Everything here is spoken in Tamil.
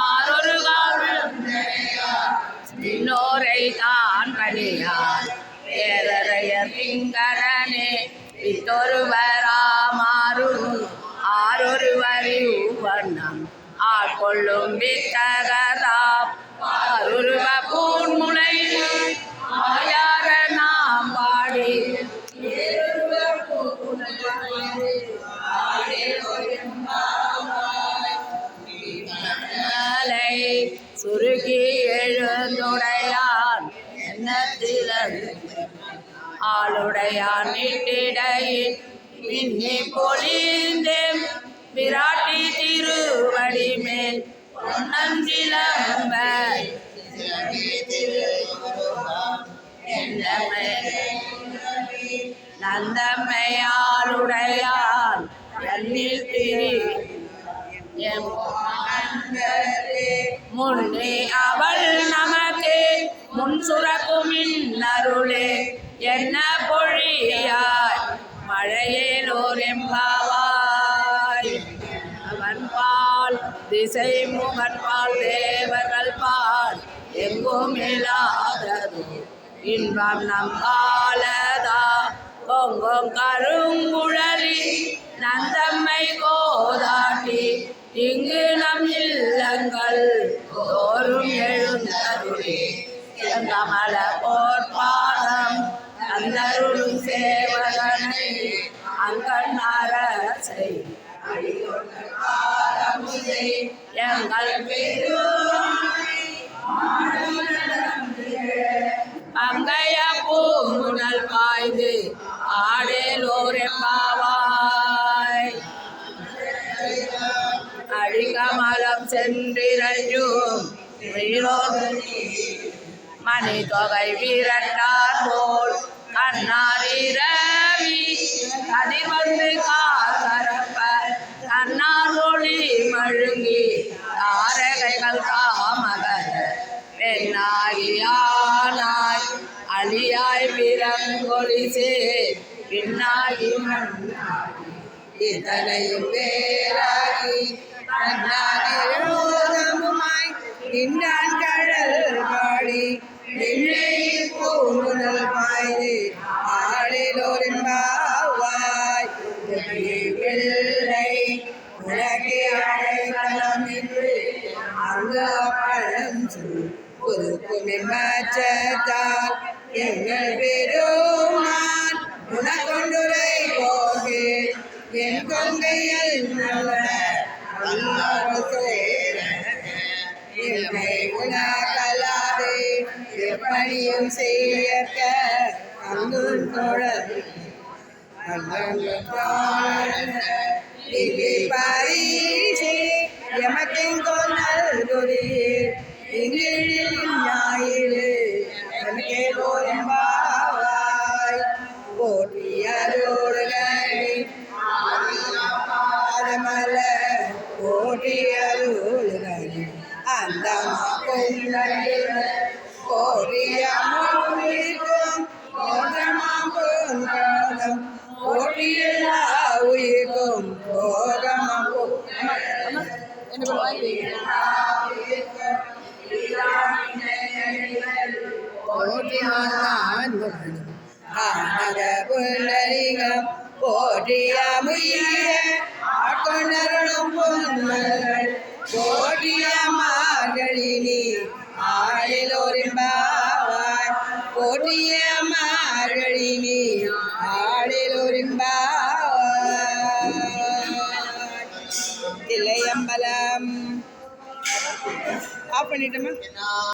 ஆரொரு காலம் இன்னோரை தான் பணியார் பேரறையர் திங்கரனே வித்தொருவராமாறும் ஆரொருவரி வண்ணம் ஆட்கொள்ளும் வித்தகதா ஆருருவ பூன்முனை ஆயார நாம் பாடி சுருகி எழுந்துடையான் எண்ணத்திலன் ஆளுடையான் நீட்டிடையில் மின்னி பொழிந்தேன். விராட்டி திருவடி மேல் பொன்னஞ்சிலம்ப என்னமை? நந்தம்மையாளுடையான் எண்ணில் திரி. எம் முன்னே அவள் நமக்கு முன் சுரக்கும் இன்னருளே. என்ன பொழியாய்? மழையேலோர் எம்பாவாய். அவன் பால் திசை முகன் பால் தேவர்கள் பால். எங்கும் இல்லாதது. இன்பம் நம் காலதா. பொங்கும் கருங்குழலி நந்தம்மை கோதாட்டி. இங்கு கமல போர்பாதம் அந்தருளும் சேவகனை அங்கண்ணாரசை எங்கள் பங்கைய பூங்குணல் பாய்ந்து ஆடேலோர் எம்பாவாய் அடிகமலம் சென்றிரஞ்சும் மணி தொகை வீரட்டார் போல். கண்ணாரி ரவி கதிர் வந்து காரப்ப கண்ணார் ஒளி மழுங்கி தாரகைகள் காமகர. பெண்ணாகியானாய் அழியாய் விரங்கொலிசே பின்னாகி இத்தனையும் பேராகி வேறாகி அண்ணாதிரோதமுமாய் நின்றான் வெள்ளை உலகே அடைக்கலம் என்று அங்கு அப்பழம் புதுக்கும் எம்மச்சத்தால் எங்கள் பெருமான் உனக்கொண்டுரை போகே என் கொங்கையில் நல்ல என்னை உனக்கல்லாதே எப்படியும் செய்யக்க அங்கு தோழர் பரிசே எமக்கெங்கோல் நல்குறீர் இங்கிழில் ஞாயிறு எனக்கே போரம்பாவாய் போட்டியரோடுகளை பாதமல போட்டியரோடுகளை அந்த கோரிய மூலிக்கும் போற்றிய முய்ய பொன்மகள் போற்றிய மார்கழினி ஆளிலோரின் பாவாய் போற்றிய தில்லையம்பலம் ஆஃப் பண்ணிட்டோமா?